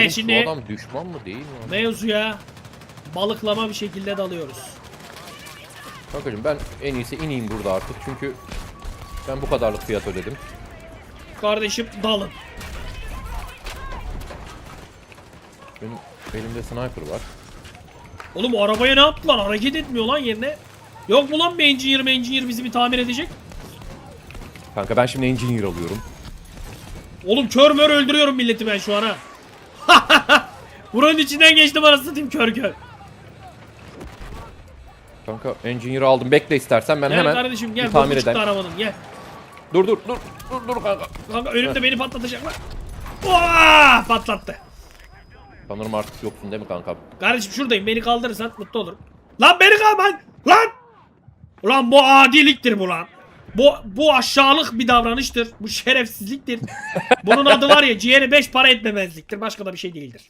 Oğlum, şimdi Bu adam düşman mı değil mi? mevzuya balıklama bir şekilde dalıyoruz. Kankacım ben en iyisi ineyim burada artık çünkü ben bu kadarlık fiyat ödedim. Kardeşim dalın. Benim elimde sniper var. Oğlum o arabaya ne yaptılar? Hareket etmiyor lan yerine. Yok mu lan bir engineer engineer bizi bir tamir edecek? Kanka ben şimdi engineer alıyorum. Oğlum kör mör öldürüyorum milleti ben şu an ha. Buranın içinden geçtim arası satayım kör kör. Kanka engineer aldım. Bekle istersen ben Gel hemen kardeşim gel. bir tamir eden. arabanın gel. Dur dur dur. Dur dur kanka. Kanka önümde beni patlatacaklar. Oha! Patlattı. Sanırım artık yoksun değil mi kanka? Kardeşim şuradayım beni kaldırırsan mutlu olurum. Lan beni kalman! Lan! Ulan bu adiliktir bu lan. Bu, bu aşağılık bir davranıştır. Bu şerefsizliktir. Bunun adı var ya ciğeri 5 para etmemezliktir. Başka da bir şey değildir.